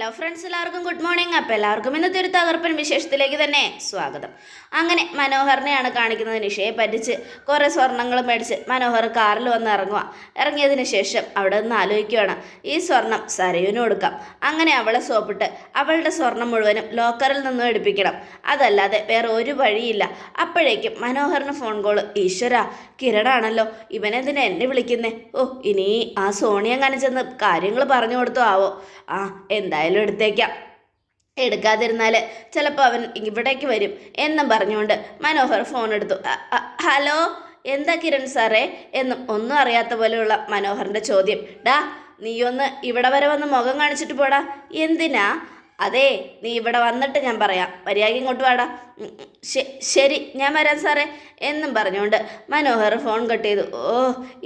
Hello friends എല്ലാവർക്കും good morning. അപ്പോൾ എല്ലാവർക്കും ഇന്ന് ഒരു തകർപ്പൻ വിശേഷത്തിലേക്ക് തന്നെ സ്വാഗതം. അങ്ങനെ മനോഹറിനെയാണ് കാണിക്കുന്നത് നിഷയെ പറ്റിച്ച് കുറേ സ്വർണങ്ങൾ മേടിച്ച് മനോഹർ കാറിൽ വന്ന് ഇറങ്ങുക ഇറങ്ങിയതിന് ശേഷം അവിടെ നിന്ന് ആലോചിക്കുകയാണ് ഈ സ്വർണം സരയുവിന് കൊടുക്കാം. അങ്ങനെ അവളെ സോപ്പിട്ട് അവളുടെ സ്വർണം മുഴുവനും ലോക്കറിൽ നിന്നും എടുപ്പിക്കണം. അതല്ലാതെ വേറെ ഒരു വഴിയില്ല. അപ്പോഴേക്കും മനോഹറിന് ഫോൺ കോൾ ഈശ്വര കിരണാണല്ലോ ഇവനെന്തിനാ എന്നെ വിളിക്കുന്നേ? ഓ ഇനി ആ സോണിയ ചെന്ന് കാര്യങ്ങൾ പറഞ്ഞു കൊടുത്തോ ആവോ? ആ എന്തായാലും എടുത്തേക്കാം. എടുക്കാതിരുന്നാൽ ചിലപ്പോൾ അവൻ ഇവിടേക്ക് വരും എന്നും പറഞ്ഞുകൊണ്ട് മനോഹർ ഫോൺ എടുത്തു. "അ- അ- ഹലോ എന്താ കിരൺ സാറേ? എന്നും ഒന്നും അറിയാത്ത പോലെയുള്ള മനോഹറിന്റെ ചോദ്യം. ഡാ നീയൊന്ന് ഇവിടെ വരെ വന്ന് മുഖം കാണിച്ചിട്ട് പോടാ. എന്തിനാ? അതെ നീ ഇവിടെ വന്നിട്ട് ഞാൻ പറയാം. മര്യാദ ഇങ്ങോട്ട് വാടാ. ശരി ഞാൻ വരാം സാറേ എന്നും പറഞ്ഞുകൊണ്ട് മനോഹർ ഫോൺ കട്ട് ചെയ്തു. ഓ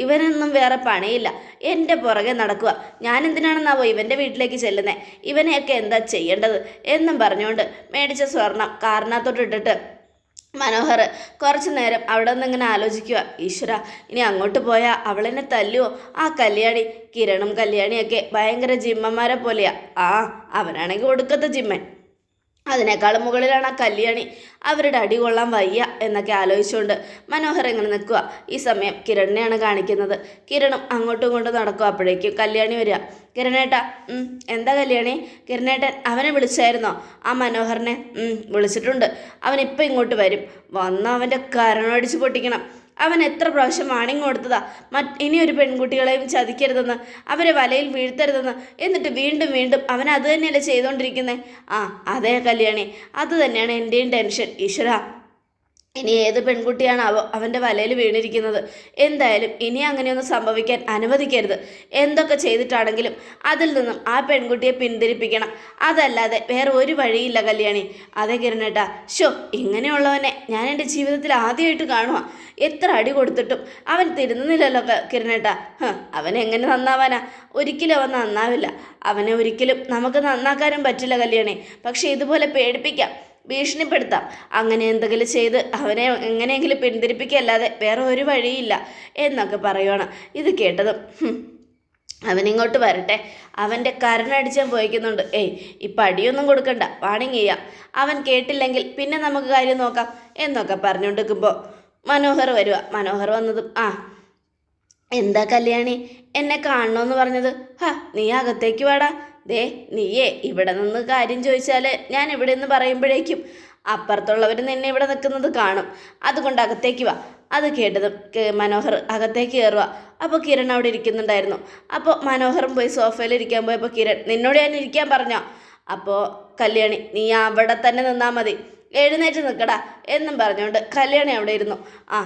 ഇവനൊന്നും വേറെ പണിയില്ല. എന്റെ പുറകെ നടക്കുക. ഞാൻ എന്തിനാണെന്നാവോ ഇവന്റെ വീട്ടിലേക്ക് ചെല്ലുന്നത് ഇവനെയൊക്കെ എന്താ ചെയ്യേണ്ടത്? എന്നും പറഞ്ഞുകൊണ്ട് മേടിച്ച സ്വർണം കാറിനകത്തോട്ട് ഇട്ടിട്ട് മനോഹർ കുറച്ചു നേരം അവിടെ നിന്ന് ഇങ്ങനെ ആലോചിക്കുക. ഈശ്വര ഇനി അങ്ങോട്ട് പോയാൽ അവളെന്നെ തല്ലുവോ? ആ കല്യാണി കിരണും കല്യാണിയൊക്കെ ഭയങ്കര ജിമ്മന്മാരെ പോലെയാ. ആ അവനാണെങ്കിൽ ഒടുക്കത്തെ ജിമ്മൻ. അതിനേക്കാളും മുകളിലാണ് ആ കല്യാണി. അവരുടെ അടി കൊള്ളാൻ വയ്യ എന്നൊക്കെ ആലോചിച്ചുകൊണ്ട് മനോഹർ ഇങ്ങനെ നിൽക്കുക ഈ സമയം കിരണിനെയാണ് കാണിക്കുന്നത്. കിരണും അങ്ങോട്ടും ഇങ്ങോട്ടും നടക്കുക അപ്പോഴേക്കും കല്യാണി വരിക. കിരണേട്ട എന്താ കല്യാണി? കിരണേട്ടൻ അവനെ വിളിച്ചായിരുന്നോ? ആ മനോഹറിനെ വിളിച്ചിട്ടുണ്ട്. അവൻ ഇപ്പം ഇങ്ങോട്ട് വരും. വന്ന് അവന്റെ കരണമടിച്ച് പൊട്ടിക്കണം. അവൻ എത്ര പ്രാവശ്യം വാണിംഗ് കൊടുത്തതാ? മറ്റ് ഇനി ഒരു പെൺകുട്ടികളെയും ചതിക്കരുതെന്ന് അവരെ വലയിൽ വീഴ്ത്തരുതെന്ന് എന്നിട്ട് വീണ്ടും വീണ്ടും അവൻ അത് തന്നെയല്ലേ ചെയ്തുകൊണ്ടിരിക്കുന്നത് ആ അതേ കല്യാണി അത് തന്നെയാണ് എന്റെയും ടെൻഷൻ. ഈശ്വര. ഇനി ഏത് പെൺകുട്ടിയാണ് അവ അവന്റെ വലയിൽ വീണിരിക്കുന്നത്? എന്തായാലും ഇനി അങ്ങനെയൊന്നും സംഭവിക്കാൻ അനുവദിക്കരുത്. എന്തൊക്കെ ചെയ്തിട്ടാണെങ്കിലും അതിൽ നിന്നും ആ പെൺകുട്ടിയെ പിന്തിരിപ്പിക്കണം. അതല്ലാതെ വേറെ ഒരു വഴിയില്ല കല്യാണി. അതേ കിരണേട്ടാ. ഷോ ഇങ്ങനെയുള്ളവനെ ഞാൻ എന്റെ ജീവിതത്തിൽ ആദ്യമായിട്ട് കാണുക എത്ര അടി കൊടുത്തിട്ടും അവൻ തിരുന്നില്ലല്ലോ കിരണേട്ടാ. അവൻ എങ്ങനെ നന്നാവാനാ? ഒരിക്കലും അവൻ നന്നാവില്ല. അവനെ ഒരിക്കലും നമുക്ക് നന്നാക്കാനും പറ്റില്ല കല്യാണി. പക്ഷേ ഇതുപോലെ പേടിപ്പിക്കാം. ഭീഷണിപ്പെടുത്താം. അങ്ങനെ എന്തെങ്കിലും ചെയ്ത് അവനെ എങ്ങനെയെങ്കിലും പിന്തിരിപ്പിക്കല്ലാതെ വേറെ ഒരു വഴിയില്ല എന്നൊക്കെ പറയുവാണ് ഇത് കേട്ടതും. അവനിങ്ങോട്ട് വരട്ടെ. അവന്റെ കരണടിച്ചാൻ പോയിക്കുന്നുണ്ട്. ഏയ് ഇപ്പം അടിയൊന്നും കൊടുക്കണ്ട. വാണിങ് ചെയ്യാം. അവൻ കേട്ടില്ലെങ്കിൽ പിന്നെ നമുക്ക് കാര്യം നോക്കാം എന്നൊക്കെ പറഞ്ഞുകൊണ്ടിരിക്കുമ്പോൾ മനോഹർ വരിക മനോഹർ വന്നതും ആ എന്താ കല്യാണി? എന്നെ കാണണമെന്ന് പറഞ്ഞത്? ഹാ നീ അകത്തേക്ക് വാടാ. ദേ നീയേ ഇവിടെ നിന്ന് കാര്യം ചോദിച്ചാൽ ഞാൻ ഇവിടെ നിന്ന് പറയുമ്പോഴേക്കും അപ്പുറത്തുള്ളവർ നിന്നെ ഇവിടെ നിൽക്കുന്നത് കാണും. അതുകൊണ്ട് അകത്തേക്ക് വാ. അത് കേട്ടത് മനോഹർ അകത്തേക്ക് കയറുക അപ്പോൾ കിരൺ അവിടെ ഇരിക്കുന്നുണ്ടായിരുന്നു. അപ്പോൾ മനോഹറും പോയി സോഫയിൽ ഇരിക്കാൻ പോയപ്പോൾ കിരൺ നിന്നോട് ഞാൻ ഇരിക്കാൻ പറഞ്ഞോ? അപ്പോൾ കല്യാണി നീ അവിടെ തന്നെ നിന്നാൽ മതി. എഴുന്നേറ്റ് നിൽക്കടാ എന്നും പറഞ്ഞുകൊണ്ട് കല്യാണി അവിടെ ഇരുന്നു. ആ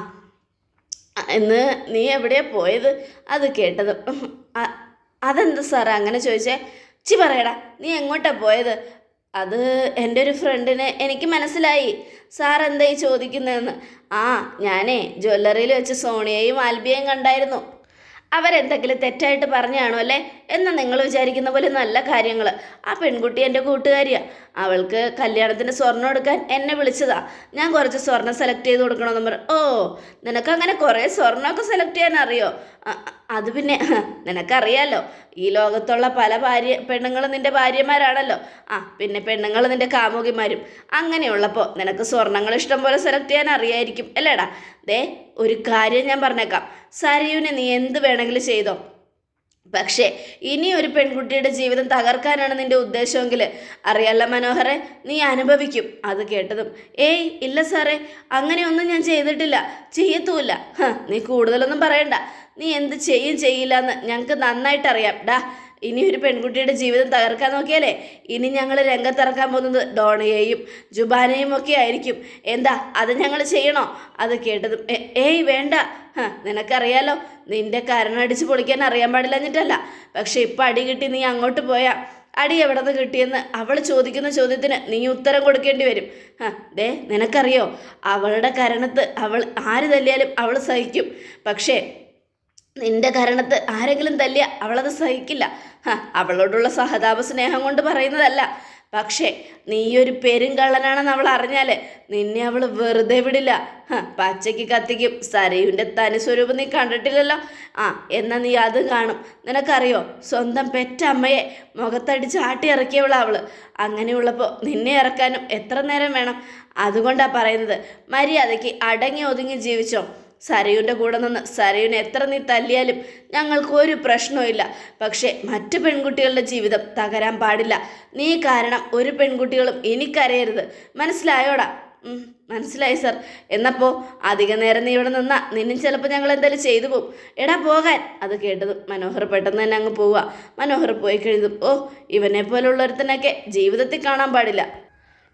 എന്ന് നീ എവിടെയാണ് പോയത്? അത് കേട്ടത് അതെന്താ സാറേ അങ്ങനെ ചോദിച്ചേ? ചി പറയടാ. നീ എങ്ങോട്ടാ പോയത്? അത് എന്റെ ഒരു ഫ്രണ്ടിന് എനിക്ക് മനസ്സിലായി. സാർ എന്തായി ചോദിക്കുന്നതെന്ന്? ആ ഞാനേ ജ്വല്ലറിയിൽ വെച്ച് സോണിയയും ആൽബിയയും കണ്ടായിരുന്നു. അവരെന്തെങ്കിലും തെറ്റായിട്ട് പറഞ്ഞാണോ അല്ലേ? എന്നാൽ നിങ്ങൾ വിചാരിക്കുന്ന പോലെ നല്ല കാര്യങ്ങൾ ആ പെൺകുട്ടി എന്റെ കൂട്ടുകാരിയാണ് അവൾക്ക് കല്യാണത്തിന് സ്വർണം എടുക്കാൻ എന്നെ വിളിച്ചതാ. ഞാൻ കുറച്ച് സ്വർണം സെലക്ട് ചെയ്ത് കൊടുക്കണമെന്ന് പറഞ്ഞു ഓ നിനക്ക് അങ്ങനെ കുറേ സ്വർണമൊക്കെ സെലക്ട് ചെയ്യാൻ അറിയോ അത് പിന്നെ നിനക്കറിയാലോ ഈ ലോകത്തുള്ള പല ഭാര്യ പെണ്ണുങ്ങളും നിന്റെ ഭാര്യമാരാണല്ലോ. ആ പിന്നെ പെണ്ണുങ്ങൾ നിന്റെ കാമുകിമാരും. അങ്ങനെയുള്ളപ്പോൾ നിനക്ക് സ്വർണങ്ങൾ ഇഷ്ടം പോലെ സെലക്ട് ചെയ്യാൻ അറിയായിരിക്കും അല്ലേടാ? ദേ ഒരു കാര്യം ഞാൻ പറഞ്ഞേക്കാം. സരയുവിനെ നീ എന്ത് വേണമെങ്കിലും ചെയ്തോ? പക്ഷേ ഇനി ഒരു പെൺകുട്ടിയുടെ ജീവിതം തകർക്കാനാണ് നിന്റെ ഉദ്ദേശമെങ്കിൽ അറിയല്ല മനോഹറെ നീ അനുഭവിക്കും. അത് കേട്ടതും ഏയ് ഇല്ല സാറേ അങ്ങനെയൊന്നും ഞാൻ ചെയ്തിട്ടില്ല ചെയ്യത്തുമില്ല. നീ കൂടുതലൊന്നും പറയണ്ട. നീ എന്ത് ചെയ്യും ചെയ്യില്ല എന്ന് ഞങ്ങൾക്ക് നന്നായിട്ട് അറിയാം ഡാ ഇനി ഒരു പെൺകുട്ടിയുടെ ജീവിതം തകർക്കാൻ നോക്കിയാലേ? ഇനി ഞങ്ങൾ രംഗത്തിറക്കാൻ പോകുന്നത് ഡോണയെയും ജുബാനയും ഒക്കെ ആയിരിക്കും. എന്താ അത് ഞങ്ങൾ ചെയ്യണോ? അത് കേട്ടതും "എ- ഏയ് വേണ്ട. നിനക്കറിയാലോ നിന്റെ കരണടിച്ച് പൊളിക്കാൻ അറിയാൻ പാടില്ലഞ്ഞിട്ടല്ല പക്ഷെ ഇപ്പം അടി കിട്ടി നീ അങ്ങോട്ട് പോയാ. അടി എവിടെ നിന്ന് കിട്ടിയെന്ന് അവൾ ചോദിക്കുന്ന ചോദ്യത്തിന് നീ ഉത്തരം കൊടുക്കേണ്ടി വരും. ആ ദേ നിനക്കറിയോ? അവളുടെ കരണത്ത് അവൾ ആര് തല്ലിയാലും അവൾ സഹിക്കും. പക്ഷേ നിന്റെ കാരണത്ത് ആരെങ്കിലും തല്ലിയ അവളത് സഹിക്കില്ല. അവളോടുള്ള സഹതാപ സ്നേഹം കൊണ്ട് പറയുന്നതല്ല. പക്ഷേ നീയൊരു പെരുങ്കള്ളനാണെന്ന് അവൾ അറിഞ്ഞാൽ നിന്നെ അവൾ വെറുതെ വിടില്ല. പച്ചയ്ക്ക് കത്തിക്കും. സരയുവിന്റെ തനി സ്വരൂപം നീ കണ്ടിട്ടില്ലല്ലോ. ആ എന്നാ നീ അത് കാണും. നിനക്കറിയോ? സ്വന്തം പെറ്റമ്മയെ മുഖത്തടിച്ച് ആട്ടി ഇറക്കിയവളാ അവൾ. അങ്ങനെയുള്ളപ്പോൾ നിന്നെ ഇറക്കാനും എത്ര നേരം വേണം? അതുകൊണ്ടാണ് പറയുന്നത്. മര്യാദയ്ക്ക് അടങ്ങി ഒതുങ്ങി ജീവിച്ചോ? സരയുന്റെ കൂടെ നിന്ന് സരയുനെ എത്ര നീ തല്ലിയാലും ഞങ്ങൾക്ക് ഒരു പ്രശ്നവുമില്ല. പക്ഷേ മറ്റു പെൺകുട്ടികളുടെ ജീവിതം തകരാൻ പാടില്ല. നീ കാരണം ഒരു പെൺകുട്ടികളും എനിക്കറിയരുത്. മനസ്സിലായോടാ? മനസ്സിലായി സർ. എന്നപ്പോൾ അധിക നേരം നീ ഇവിടെ നിന്നാ. നിന്നും ചിലപ്പോൾ ഞങ്ങൾ എന്തായാലും ചെയ്തു പോകും എടാ പോകാൻ. അത് കേട്ടത് മനോഹർ പെട്ടെന്ന് തന്നെ അങ്ങ് പോവുക. മനോഹർ പോയി കഴിഞ്ഞു ഓ ഇവനെ പോലുള്ളൊരുത്തനൊക്കെ ജീവിതത്തിൽ കാണാൻ പാടില്ല.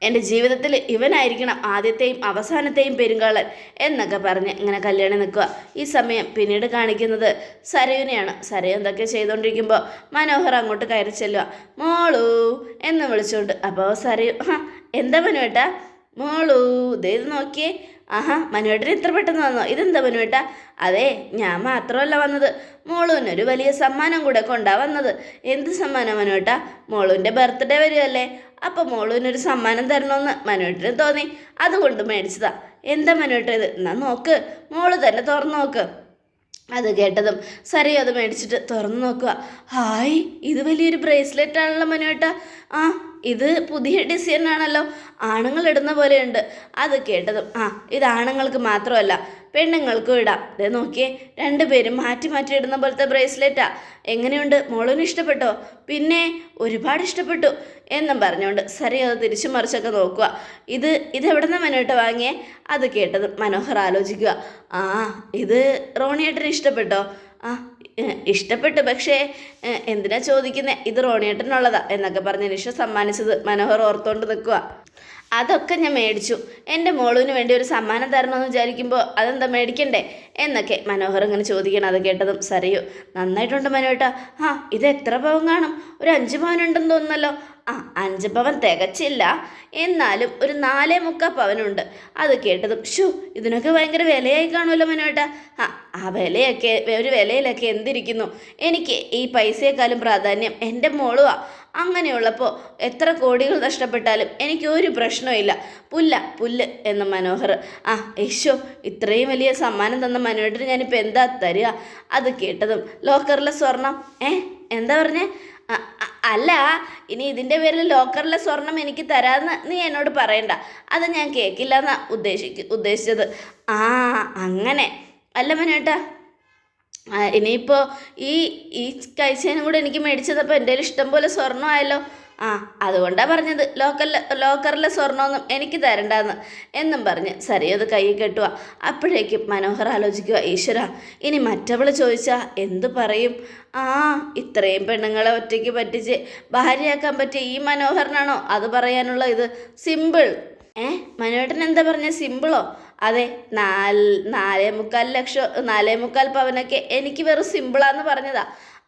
എന്റെ ജീവിതത്തിൽ ഇവനായിരിക്കണം ആദ്യത്തെയും അവസാനത്തെയും പെരുങ്കാളൻ എന്നൊക്കെ പറഞ്ഞ് ഇങ്ങനെ കല്യാണം നിൽക്കുക. ഈ സമയം പിന്നീട് കാണിക്കുന്നത് സരയുനെയാണ്. സരയു എന്തൊക്കെ ചെയ്തുകൊണ്ടിരിക്കുമ്പോൾ മനോഹർ അങ്ങോട്ട് കയറി ചെല്ലുക. മോളൂ എന്ന് വിളിച്ചുകൊണ്ട് അപ്പോൾ സരയു എന്താ മനുവേട്ടാ? മോളൂ ഇതേത് ഇത് നോക്കിയേ ആഹാ മനുവേട്ടൻ ഇത്ര പെട്ടെന്ന് വന്നോ? ഇതെന്താ മനുവേട്ട? അതെ ഞാൻ മാത്രമല്ല വന്നത്. മോളൂനൊരു വലിയ സമ്മാനം കൂടെ കൊണ്ടാ വന്നത്. എന്ത് സമ്മാനം മനുവേട്ട? മോളൂന്റെ ബർത്ത്ഡേ വരികയല്ലേ അപ്പോൾ മോളൂനൊരു സമ്മാനം തരണമെന്ന് മനുവേട്ടന് തോന്നി. അതുകൊണ്ട് മേടിച്ചതാ. എന്താ മനുവേട്ട ഇത്? എന്നാ നോക്ക്. മോൾ തന്നെ തുറന്നു നോക്ക്. അത് കേട്ടതും സരയും അത് മേടിച്ചിട്ട് തുറന്നു നോക്കുക. ഹായ് ഇത് വലിയൊരു ബ്രേസ്ലെറ്റ് ആണല്ലോ മനുവേട്ട. ആ ഇത് പുതിയ ഡിസൈൻ ആണല്ലോ. ആണുങ്ങൾ ഇടുന്ന പോലെയുണ്ട്. അത് കേട്ടതും ആ ഇത് ആണുങ്ങൾക്ക് മാത്രമല്ല പെണ്ണുങ്ങൾക്കും ഇടാം. ദേ നോക്കിയേ രണ്ടുപേരും മാറ്റി മാറ്റി ഇടുന്ന പോലത്തെ ബ്രേസ്ലെറ്റാ എങ്ങനെയുണ്ട്? മോളിന് ഇഷ്ടപ്പെട്ടോ? പിന്നെ ഒരുപാട് ഇഷ്ടപ്പെട്ടു. എന്നും പറഞ്ഞുകൊണ്ട് സരി അത് തിരിച്ചു മറിച്ചൊക്കെ നോക്കുക. ഇത് ഇതെവിടെ നിന്ന് മനോട്ട് വാങ്ങിയേ? അത് കേട്ടത് മനോഹർ ആലോചിക്കുക. ആ ഇത് റോണിയേട്ടന് ഇഷ്ടപ്പെട്ടോ? ആ ഇഷ്ടപ്പെട്ടു പക്ഷേ എന്തിനാ ചോദിക്കുന്നത് ഇത് റോണിയേട്ടനുള്ളതാ എന്നൊക്കെ പറഞ്ഞ് നിഷ സമ്മാനിച്ചത് മനോഹർ ഓർത്തോണ്ട് നിൽക്കുക. അതൊക്കെ ഞാൻ മേടിച്ചു. എന്റെ മോളുവിന് വേണ്ടി ഒരു സമ്മാനം തരണമെന്ന് വിചാരിക്കുമ്പോൾ അതെന്താ മേടിക്കണ്ടേ? എന്നൊക്കെ മനോഹർ ഇങ്ങനെ ചോദിക്കണം. അത് കേട്ടതും സറിയോ നന്നായിട്ടുണ്ട് മനോട്ടാ. ആ ഇത് എത്ര പവൻ കാണും? ഒരു അഞ്ച് പവനുണ്ടെന്ന് തോന്നുന്നല്ലോ. ആ അഞ്ച് പവൻ തികച്ചില്ല. എന്നാലും ഒരു നാലേ മുക്കാൽ പവനുണ്ട്. അത് കേട്ടതും ഷു ഇതിനൊക്കെ ഭയങ്കര വിലയായി കാണുമല്ലോ മനോട്ട. ആ ആ വിലയൊക്കെ ഒരു വിലയിലൊക്കെ എന്തിരിക്കുന്നു? എനിക്ക് ഈ പൈസയെക്കാളും പ്രാധാന്യം എന്റെ മോളുവാ. അങ്ങനെയുള്ളപ്പോൾ എത്ര കോടികൾ നഷ്ടപ്പെട്ടാലും എനിക്ക് ഒരു പ്രശ്നമില്ല പുല്ല പുല്ല് എന്ന മനോഹർ. ആ യേശോ ഇത്രയും വലിയ സമ്മാനം തന്ന മനോഹരന് ഞാനിപ്പോൾ എന്താ തരിക? അത് കേട്ടതും ലോക്കറിലെ സ്വർണം. ഏ എന്താ പറഞ്ഞേ? അല്ല ഇനി ഇതിന്റെ പേരിൽ ലോക്കറിലെ സ്വർണം എനിക്ക് തരാമെന്ന് നീ എന്നോട് പറയണ്ട. അത് ഞാൻ കേൾക്കില്ല എന്നാ ഉദ്ദേശിക്ക ഉദ്ദേശിച്ചത്. ആ അങ്ങനെ. അല്ല മനേട്ടാ ഇനിയിപ്പോൾ ഈ ഈ കഴിച്ചതിനും കൂടെ എനിക്ക് മേടിച്ചതപ്പോൾ എന്റെ ഇഷ്ടം പോലെ സ്വർണമായല്ലോ. ആ അതുകൊണ്ടാണ് പറഞ്ഞത്. ലോക്കൽ ലോക്കറിലെ സ്വർണമൊന്നും എനിക്ക് തരണ്ടെന്ന്. എന്നും പറഞ്ഞ് സരിയത് കൈ കെട്ടുക അപ്പോഴേക്കും മനോഹർ ആലോചിക്കുക ഈശ്വര ഇനി മറ്റവൾ ചോദിച്ചാൽ എന്തു പറയും? ആ ഇത്രയും പെണ്ണുങ്ങളെ ഒറ്റയ്ക്ക് പറ്റിച്ച് ഭാര്യയാക്കാൻ പറ്റിയ ഈ മനോഹരനാണോ അത് പറയാനുള്ള ഇത്? സിമ്പിൾ. ഏ മനോഹരൻ എന്താ പറഞ്ഞ സിമ്പിളോ? അതെ നാല് നാലേ മുക്കാൽ ലക്ഷം നാലേ മുക്കാൽ പവനൊക്കെ എനിക്ക് വെറും സിമ്പിളാന്ന് പറഞ്ഞതാ.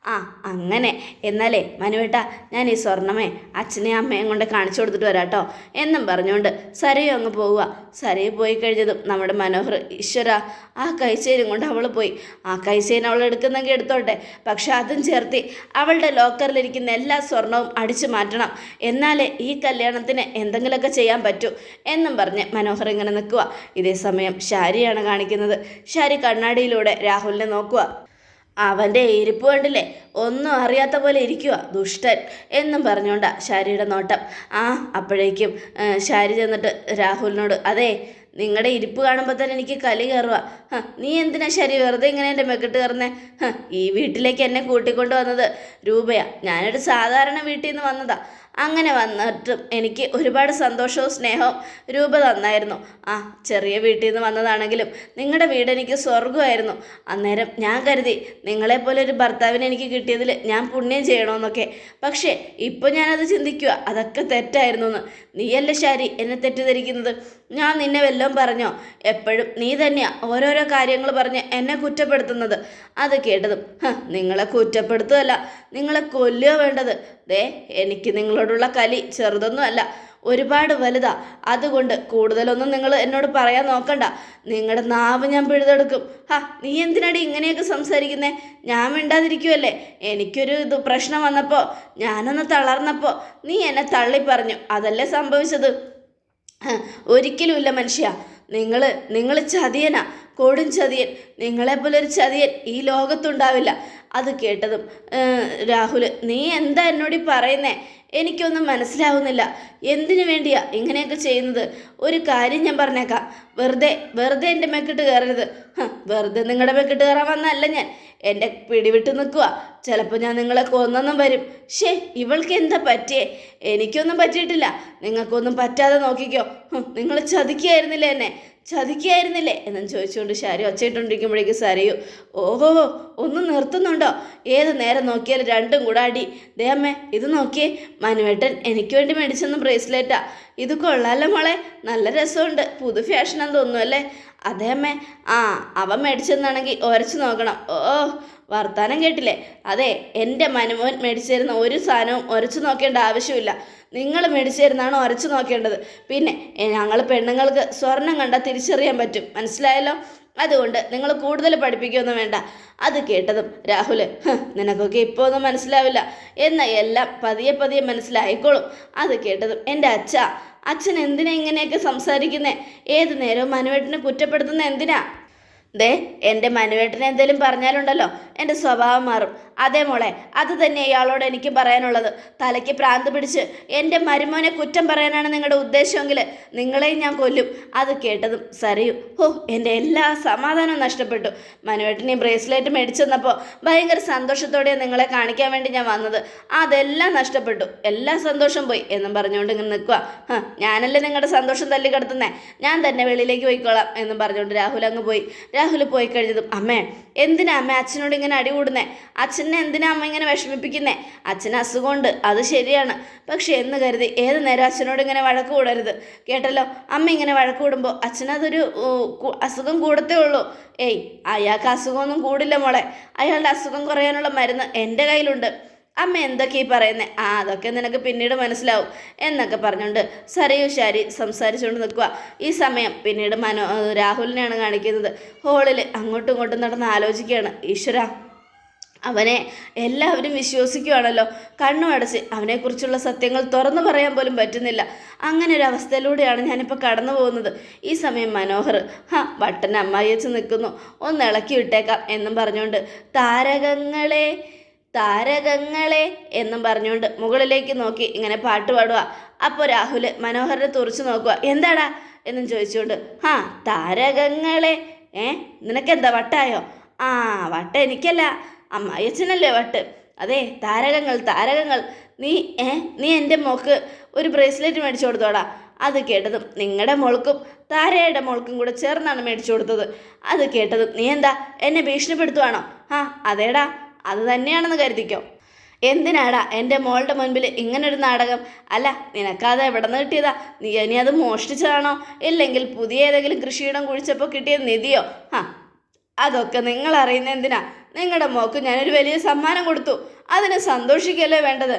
ആ അങ്ങനെ. എന്നാലേ മനുവേട്ട ഞാൻ ഈ സ്വർണമേ അച്ഛനെയും അമ്മയും കൊണ്ട് കാണിച്ചു കൊടുത്തിട്ട് വരാം കേട്ടോ എന്നും പറഞ്ഞുകൊണ്ട് സരയും അങ്ങ് പോവുക. സരയും പോയി കഴിഞ്ഞതും നമ്മുടെ മനോഹർ ഈശ്വര ആ കൈച്ചേനും കൊണ്ട് അവൾ പോയി. ആ കൈച്ചേൻ അവൾ എടുക്കുന്നെങ്കിൽ എടുത്തോട്ടെ. പക്ഷെ അതും ചേർത്തി അവളുടെ ലോക്കറിലിരിക്കുന്ന എല്ലാ സ്വർണവും അടിച്ചു മാറ്റണം. എന്നാലേ ഈ കല്യാണത്തിന് എന്തെങ്കിലുമൊക്കെ ചെയ്യാൻ പറ്റൂ എന്നും പറഞ്ഞ് മനോഹർ ഇങ്ങനെ നിൽക്കുക. ഇതേ സമയം ഷാരിയാണ് കാണിക്കുന്നത്. ഷാരി കണ്ണാടിയിലൂടെ രാഹുലിനെ നോക്കുക. അവന്റെ ഇരിപ്പ് കണ്ടില്ലേ? ഒന്നും അറിയാത്ത പോലെ ഇരിക്കുക ദുഷ്ടൻ എന്നും പറഞ്ഞുകൊണ്ടാ ശാരിയുടെ നോട്ടം. ആ അപ്പോഴേക്കും ശാരി ചെന്നിട്ട് രാഹുലിനോട് അതെ നിങ്ങളുടെ ഇരിപ്പ് കാണുമ്പോൾ തന്നെ എനിക്ക് കലി കയറുക നീ എന്തിനാ ശരി വെറുതെ ഇങ്ങനെ എന്റെ മെക്കിട്ട് കയറുന്നേ? ഈ വീട്ടിലേക്ക് എന്നെ കൂട്ടിക്കൊണ്ട് വന്നത് രൂപയാ. ഞാനൊരു സാധാരണ വീട്ടിൽ നിന്ന് വന്നതാ. അങ്ങനെ വന്നിട്ടും എനിക്ക് ഒരുപാട് സന്തോഷവും സ്നേഹവും രൂപ തന്നായിരുന്നു. ആ ചെറിയ വീട്ടിൽ നിന്ന് വന്നതാണെങ്കിലും നിങ്ങളുടെ വീട് എനിക്ക് സ്വർഗമായിരുന്നു അന്നേരം ഞാൻ കരുതി നിങ്ങളെപ്പോലെ ഒരു ഭർത്താവിനെ എനിക്ക് കിട്ടിയതിൽ ഞാൻ പുണ്യം ചെയ്യണമെന്നൊക്കെ പക്ഷേ ഇപ്പോൾ ഞാനത് ചിന്തിക്കുക അതൊക്കെ തെറ്റായിരുന്നു എന്ന് നീയല്ലേ ശാരി എന്നെ തെറ്റിദ്ധരിക്കുന്നത്? ഞാൻ നിന്നെ വല്ലതും പറഞ്ഞോ? എപ്പോഴും നീ തന്നെയാണ് ഓരോരോ കാര്യങ്ങൾ പറഞ്ഞ് എന്നെ കുറ്റപ്പെടുത്തുന്നത്. അത് കേട്ടതും "ഹ, നിങ്ങളെ കുറ്റപ്പെടുത്തുകയല്ല നിങ്ങളെ കൊല്ലുക വേണ്ടത്. ദേ എനിക്ക് നിങ്ങളോടുള്ള കലി ചെറുതൊന്നുമല്ല ഒരുപാട് വലുതാ. അതുകൊണ്ട് കൂടുതലൊന്നും നിങ്ങൾ എന്നോട് പറയാൻ നോക്കണ്ട. നിങ്ങളുടെ നാവ് ഞാൻ പിഴുതെടുക്കും. ഹാ നീ എന്തിനാടി ഇങ്ങനെയൊക്കെ സംസാരിക്കുന്നേ? ഞാൻ മിണ്ടാതിരിക്കുമല്ലേ എനിക്കൊരു ഇത് പ്രശ്നം വന്നപ്പോൾ ഞാനൊന്ന് തളർന്നപ്പോൾ നീ എന്നെ തള്ളി പറഞ്ഞു അതല്ലേ സംഭവിച്ചത്? ഒരിക്കലുമില്ല മനുഷ്യ. നിങ്ങൾ നിങ്ങൾ ചതിയനാ കൊടും ചതിയൻ. നിങ്ങളെപ്പോലെ ഒരു ചതിയൻ ഈ ലോകത്തുണ്ടാവില്ല. അത് കേട്ടതും രാഹുൽ നീ എന്താ എന്നോട് പറയുന്നേ? എനിക്കൊന്നും മനസ്സിലാവുന്നില്ല. എന്തിനു വേണ്ടിയാ ഇങ്ങനെയൊക്കെ ചെയ്യുന്നത്? ഒരു കാര്യം ഞാൻ പറഞ്ഞേക്കാം. വെറുതെ വെറുതെ എന്റെ മെക്കിട്ട് കയറരുത്. വെറുതെ നിങ്ങളുടെ മെക്കിട്ട് കയറാൻ വന്നല്ല ഞാൻ. എന്റെ പിടിവിട്ട് നിൽക്കുക ചിലപ്പോൾ ഞാൻ നിങ്ങളെ കൊന്നൊന്നും വരും. ഷേ ഇവൾക്ക് എന്താ പറ്റിയേ? എനിക്കൊന്നും പറ്റിയിട്ടില്ല. നിങ്ങൾക്കൊന്നും പറ്റാതെ നോക്കിക്കോ. നിങ്ങൾ ചതിക്കുകയായിരുന്നില്ലേ എന്നെ? ചതിക്കായിരുന്നില്ലേ? എന്നും ചോദിച്ചുകൊണ്ട് ശാരി ഒച്ചയിട്ടുണ്ടിരിക്കുമ്പോഴേക്ക് സരയു ഓഹോ ഒന്ന് നിർത്തുന്നുണ്ടോ? ഏത് നേരം നോക്കിയാലും രണ്ടും കൂടെ അടി. ദേ അമ്മേ ഇത് നോക്കിയേ. മനുവേട്ടൻ എനിക്ക് വേണ്ടി മേടിച്ചെന്ന് ബ്രേസ്ലെറ്റാ. ഇത് കൊള്ളാലോ മോളെ. നല്ല രസമുണ്ട്. പുതു ഫാഷനാന്ന് തോന്നുന്നു അല്ലേ? അതേ അമ്മേ. ആ അവൻ മേടിച്ചെന്നാണെങ്കിൽ ഒരച്ച് നോക്കണം. ഓ വർത്താനം കേട്ടില്ലേ? അതെ എന്റെ മനുമോൻ മേടിച്ചു തരുന്ന ഒരു സാധനവും ഒരച്ചു നോക്കേണ്ട ആവശ്യമില്ല. നിങ്ങൾ മേടിച്ചു തരുന്നതാണ് ഉരച്ചു നോക്കേണ്ടത്. പിന്നെ ഞങ്ങൾ പെണ്ണുങ്ങൾക്ക് സ്വർണം കണ്ടാൽ തിരിച്ചറിയാൻ പറ്റും. മനസ്സിലായല്ലോ? അതുകൊണ്ട് നിങ്ങൾ കൂടുതൽ പഠിപ്പിക്കുകയൊന്നും വേണ്ട. അത് കേട്ടതും രാഹുൽ നിനക്കൊക്കെ ഇപ്പോൾ ഒന്നും മനസ്സിലാവില്ല. എന്ന എല്ലാം പതിയെ പതിയെ മനസ്സിലായിക്കോളും. അത് കേട്ടതും എന്റെ അച്ഛ അച്ഛൻ എന്തിനാ ഇങ്ങനെയൊക്കെ സംസാരിക്കുന്നേ? ഏത് നേരവും മനുവേട്ടനെ കുറ്റപ്പെടുത്തുന്ന എന്തിനാ? ദേ എന്റെ മനുവേട്ടനെ എന്തെങ്കിലും പറഞ്ഞാലുണ്ടല്ലോ എന്റെ സ്വഭാവം മാറും. അതേ മോളെ അത് തന്നെ ഇയാളോട് എനിക്ക് പറയാനുള്ളത്. തലയ്ക്ക് പ്രാന്ത് പിടിച്ച് എന്റെ മരുമോനെ കുറ്റം പറയാനാണ് നിങ്ങളുടെ ഉദ്ദേശമെങ്കിൽ നിങ്ങളെയും ഞാൻ കൊല്ലും. അത് കേട്ടതും സരയു ഓ എന്റെ എല്ലാ സമാധാനവും നഷ്ടപ്പെട്ടു. മനുവേട്ടനെയും ബ്രേസ്ലെറ്റ് മേടിച്ചെന്നപ്പോൾ ഭയങ്കര സന്തോഷത്തോടെയാണ് നിങ്ങളെ കാണിക്കാൻ വേണ്ടി ഞാൻ വന്നത്. അതെല്ലാം നഷ്ടപ്പെട്ടു. എല്ലാ സന്തോഷം പോയി എന്നും പറഞ്ഞുകൊണ്ട് ഇങ്ങനെ നിൽക്കുക "ഹ, ഞാനല്ലേ നിങ്ങളുടെ സന്തോഷം തല്ലി കിടത്തുന്നേ ഞാൻ തന്നെ വെളിയിലേക്ക് പോയിക്കോളാം എന്നും പറഞ്ഞുകൊണ്ട് രാഹുൽ അങ്ങ് പോയി. രാഹുൽ പോയി കഴിഞ്ഞതും അമ്മേ എന്തിനാ അമ്മ അച്ഛനോട് ഇങ്ങനെ അടി കൂടുന്നേ? അച്ഛനെ എന്തിനാ അമ്മ ഇങ്ങനെ വിഷമിപ്പിക്കുന്നേ? അച്ഛന് അസുഖമുണ്ട് അത് ശരിയാണ്. പക്ഷെ എന്ന് കരുതി ഏത് നേരം അച്ഛനോട് ഇങ്ങനെ വഴക്ക് കൂടരുത്. കേട്ടല്ലോ? അമ്മ ഇങ്ങനെ വഴക്ക് കൂടുമ്പോൾ അച്ഛനതൊരു അസുഖം കൂടത്തേ ഉള്ളൂ. ഏയ് അയാൾക്ക് അസുഖമൊന്നും കൂടില്ല മോളെ. അയാളുടെ അസുഖം കുറയാനുള്ള മരുന്ന് എന്റെ കയ്യിലുണ്ട്. അമ്മ എന്തൊക്കെ ഈ പറയുന്നത് ആ അതൊക്കെ നിനക്ക് പിന്നീട് മനസ്സിലാവും എന്നൊക്കെ പറഞ്ഞുകൊണ്ട് സരയു ശാരി സംസാരിച്ചുകൊണ്ട് നിൽക്കുക ഈ സമയം പിന്നീട് മനോ രാഹുലിനെയാണ് കാണിക്കുന്നത്. ഹോളിൽ അങ്ങോട്ടും ഇങ്ങോട്ടും നടന്ന് ആലോചിക്കുകയാണ്. ഈശ്വര അവനെ എല്ലാവരും വിശ്വസിക്കുകയാണല്ലോ കണ്ണു അടച്ച് അവനെക്കുറിച്ചുള്ള സത്യങ്ങൾ തുറന്നു പറയാൻ പോലും പറ്റുന്നില്ല. അങ്ങനെ ഒരു അവസ്ഥയിലൂടെയാണ് ഞാനിപ്പോൾ കടന്നു പോകുന്നത്. ഈ സമയം മനോഹർ ഹാ ബട്ടൻ അമ്മായി വെച്ച് നിൽക്കുന്നു. ഒന്ന് ഇളക്കി വിട്ടേക്കാം എന്നും പറഞ്ഞുകൊണ്ട് താരകങ്ങളെ താരകങ്ങളെ എന്നും പറഞ്ഞുകൊണ്ട് മുകളിലേക്ക് നോക്കി ഇങ്ങനെ പാട്ട് പാടുക അപ്പോൾ രാഹുൽ മനോഹരനെ തുറച്ചു നോക്കുക എന്താടാ? എന്നും ചോദിച്ചുകൊണ്ട് ആ താരകങ്ങളെ ഏ നിനക്കെന്താ വട്ടായോ? ആ വട്ട എനിക്കല്ല. അമ്മയച്ചനല്ലേ വട്ട്. അതെ താരകങ്ങൾ താരകങ്ങൾ. നീ ഏ നീ എന്റെ മോക്ക് ഒരു ബ്രേസ്ലെറ്റ് മേടിച്ചു കൊടുത്തോടാ. അത് കേട്ടതും നിങ്ങളുടെ മോൾക്കും താരയുടെ മോൾക്കും കൂടെ ചേർന്നാണ് മേടിച്ചു കൊടുത്തത്. അത് കേട്ടതും നീ എന്താ എന്നെ ഭീഷണിപ്പെടുത്തുവാണോ? ആ അതേടാ. അത് തന്നെയാണെന്ന് കരുതിക്കോ. എന്തിനാടാ എന്റെ മോളുടെ മുൻപിൽ ഇങ്ങനൊരു നാടകം? അല്ല നിനക്കത് എവിടെ നിന്ന് കിട്ടിയതാ? നീ ഇനി അത് മോഷ്ടിച്ചതാണോ? ഇല്ലെങ്കിൽ പുതിയ ഏതെങ്കിലും കൃഷിയിടം കുഴിച്ചപ്പോൾ കിട്ടിയ നിധിയോ? ആ അതൊക്കെ നിങ്ങൾ അറിയുന്ന എന്തിനാ? നിങ്ങളുടെ മോക്ക് ഞാനൊരു വലിയ സമ്മാനം കൊടുത്തു. അതിന് സന്തോഷിക്കല്ലേ വേണ്ടത്?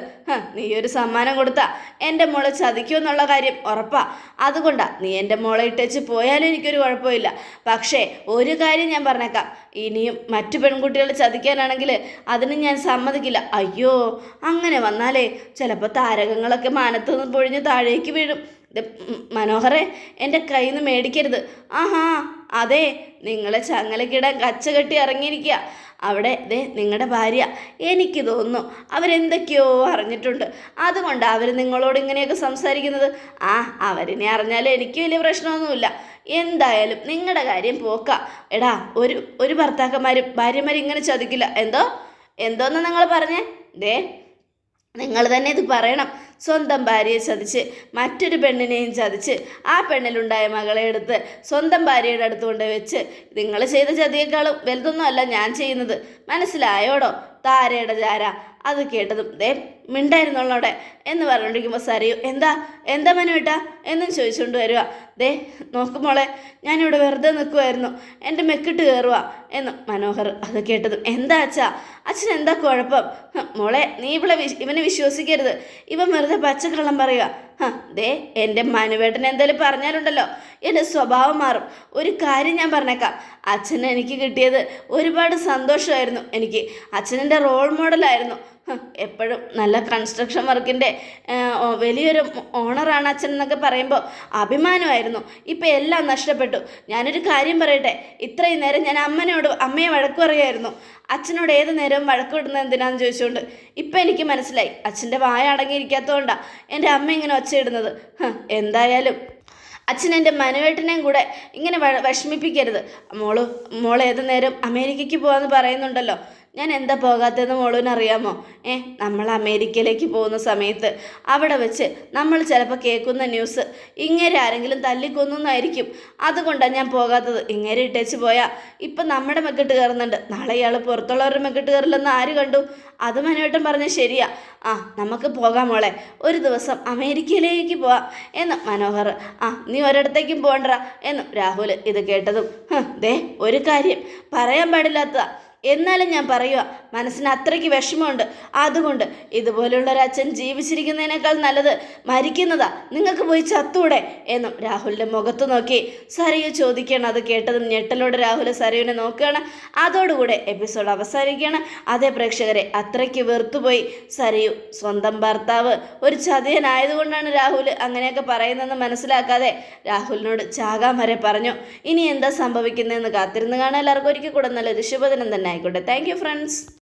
നീ ഒരു സമ്മാനം കൊടുത്താ. എന്റെ മോളെ ചതിക്കുമെന്നുള്ള കാര്യം ഉറപ്പാ. അതുകൊണ്ടാ നീ എന്റെ മോളെ ഇട്ടേച്ച് പോയാലും എനിക്കൊരു കുഴപ്പമില്ല. പക്ഷേ ഒരു കാര്യം ഞാൻ പറഞ്ഞേക്കാം. ഇനിയും മറ്റു പെൺകുട്ടികളെ ചതിക്കാനാണെങ്കിൽ അതിന് ഞാൻ സമ്മതിക്കില്ല. അയ്യോ അങ്ങനെ വന്നാലേ ചിലപ്പോൾ താരകങ്ങളൊക്കെ മാനത്തു നിന്ന് പൊഴിഞ്ഞ് താഴേക്ക് വീഴും. മനോഹരെ എന്റെ കയ്യിൽ നിന്ന് മേടിക്കരുത്. ആഹാ അതെ നിങ്ങളെ ചങ്ങലക്കിടാൻ കച്ച കെട്ടി ഇറങ്ങിയിരിക്കുക അവിടെ ദേ നിങ്ങളുടെ ഭാര്യ എനിക്ക് തോന്നുന്നു അവരെന്തൊക്കെയോ അറിഞ്ഞിട്ടുണ്ട്. അതുകൊണ്ട് അവർ നിങ്ങളോട് ഇങ്ങനെയൊക്കെ സംസാരിക്കുന്നത്. ആ അവരിനെ അറിഞ്ഞാലും എനിക്ക് വലിയ പ്രശ്നമൊന്നുമില്ല. എന്തായാലും നിങ്ങളുടെ കാര്യം പോക്ക. എടാ ഒരു ഒരു ഭർത്താക്കന്മാരും ഭാര്യമാരും ഇങ്ങനെ ചതിക്കില്ല. എന്തോ? എന്തോന്ന് നിങ്ങൾ പറഞ്ഞേ? ദേ നിങ്ങൾ തന്നെ ഇത് പറയണം. സ്വന്തം ഭാര്യയെ ചതിച്ച് മറ്റൊരു പെണ്ണിനെയും ചതിച്ച് ആ പെണ്ണിലുണ്ടായ മകളെ എടുത്ത് സ്വന്തം ഭാര്യയുടെ അടുത്ത് കൊണ്ട് വെച്ച് നിങ്ങൾ ചെയ്ത ചതിയേക്കാളും വലുതൊന്നുമല്ല ഞാൻ ചെയ്യുന്നത്. മനസ്സിലായോടോ? താരയുടെ ചാര. അത് കേട്ടതും ദേ മിണ്ടായിരുന്നുള്ളവിടെ എന്ന് പറഞ്ഞുകൊണ്ടിരിക്കുമ്പോൾ സരയു എന്താ? എന്താ മനുവേട്ടാ? എന്നും ചോദിച്ചുകൊണ്ട് വരിക ദേ നോക്കുമ്പോളെ ഞാനിവിടെ വെറുതെ നിൽക്കുമായിരുന്നു എന്റെ മെക്കിട്ട് കയറുക എന്ന് മനോഹർ അത് കേട്ടതും എന്താ അച്ഛാ? അച്ഛൻ എന്താ കുഴപ്പം മോളെ നീ വിശ്- ഇവനെ വിശ്വസിക്കരുത്. ഇവൻ വെറുതെ പച്ചക്കള്ളം പറയുക. ദേ എന്റെ മനുവേട്ടൻ എന്തായാലും പറഞ്ഞാലുണ്ടല്ലോ. എന്റെ സ്വഭാവം മാറും. ഒരു കാര്യം ഞാൻ പറഞ്ഞേക്കാം. അച്ഛൻ എനിക്ക് കിട്ടിയത് ഒരുപാട് സന്തോഷമായിരുന്നു എനിക്ക്. അച്ഛനെന്റെ റോൾ മോഡലായിരുന്നു എപ്പോഴും നല്ല കൺസ്ട്രക്ഷൻ വർക്കിന്റെ വലിയൊരു ഓണറാണ് അച്ഛൻ എന്നൊക്കെ പറയുമ്പോൾ അഭിമാനമായിരുന്നു. ഇപ്പം എല്ലാം നഷ്ടപ്പെട്ടു. ഞാനൊരു കാര്യം പറയട്ടെ? ഇത്രയും നേരം ഞാൻ അമ്മനോട് അമ്മയെ വഴക്കു പറയായിരുന്നു. അച്ഛനോട് ഏത് നേരവും വഴക്ക് വിടുന്നത് എന്തിനാന്ന് ചോദിച്ചുകൊണ്ട് ഇപ്പം എനിക്ക് മനസ്സിലായി. അച്ഛന്റെ വായ അടങ്ങിയിരിക്കാത്തതുകൊണ്ടാണ് എന്റെ അമ്മ ഇങ്ങനെ ഒച്ചയിടുന്നത്. എന്തായാലും. അച്ഛൻ എന്റെ മനുവേട്ടനെയും കൂടെ ഇങ്ങനെ വിഷമിപ്പിക്കരുത്. മോൾ മോൾ ഏത് നേരം അമേരിക്കയ്ക്ക് പോകാമെന്ന് പറയുന്നുണ്ടല്ലോ. ഞാൻ എന്താ പോകാത്തതെന്ന് മോളൂന് അറിയാമോ ഏ നമ്മൾ അമേരിക്കയിലേക്ക് പോകുന്ന സമയത്ത് അവിടെ വെച്ച് നമ്മൾ ചിലപ്പോൾ കേൾക്കുന്ന ന്യൂസ് ഇങ്ങനെ ആരെങ്കിലും തല്ലിക്കൊന്നായിരിക്കും അതുകൊണ്ടാണ് ഞാൻ പോകാത്തത്. ഇങ്ങനെ ഇട്ടേച്ച് പോയാൽ ഇപ്പം നമ്മുടെ മെക്കിട്ട് കയറുന്നുണ്ട്. നാളെ ഇയാൾ പുറത്തുള്ളവരുടെ മെക്കിട്ട് കയറില്ലെന്ന് ആര് കണ്ടു? അത് മനുവേട്ടൻ പറഞ്ഞ ശരിയാ. ആ നമുക്ക് പോകാം മോളെ. ഒരു ദിവസം അമേരിക്കയിലേക്ക് പോവാം എന്ന് മനോഹർ. ആ നീ ഒരിടത്തേക്കും പോകണ്ട എന്ന് രാഹുൽ ഇത് കേട്ടതും. ദേ ഒരു കാര്യം പറയാൻ പാടില്ലാത്തതാ. എന്നാലും ഞാൻ പറയുക മനസ്സിന് അത്രയ്ക്ക് വിഷമമുണ്ട്. അതുകൊണ്ട് ഇതുപോലുള്ള ഒരു അച്ഛൻ ജീവിച്ചിരിക്കുന്നതിനേക്കാൾ നല്ലത് മരിക്കുന്നതാ. നിങ്ങൾക്ക് പോയി ചത്തൂടെ എന്നും രാഹുലിന്റെ മുഖത്ത് നോക്കി സരയു ചോദിക്കുകയാണ്. അത് കേട്ടതും ഞെട്ടലോടെ രാഹുൽ സരയുവിനെ നോക്കുകയാണ്. അതോടുകൂടെ എപ്പിസോഡ് അവസാനിക്കുകയാണ്. അതേ പ്രേക്ഷകരെ അത്രയ്ക്ക് വെറുത്തുപോയി സരയു സ്വന്തം ഭർത്താവ്. ഒരു ചതിയനായതുകൊണ്ടാണ് രാഹുൽ അങ്ങനെയൊക്കെ പറയുന്നതെന്ന് മനസ്സിലാക്കാതെ രാഹുലിനോട് ചാകാൻ വരെ പറഞ്ഞു. ഇനി എന്താ സംഭവിക്കുന്നതെന്ന് കാത്തിരുന്ന് കാണാൻ എല്ലാവർക്കും ഒരിക്കൽ കൂടെ നല്ലൊരു ശുഭദിനം തന്നെ. ആയിക്കോട്ടെ താങ്ക് ഫ്രണ്ട്സ്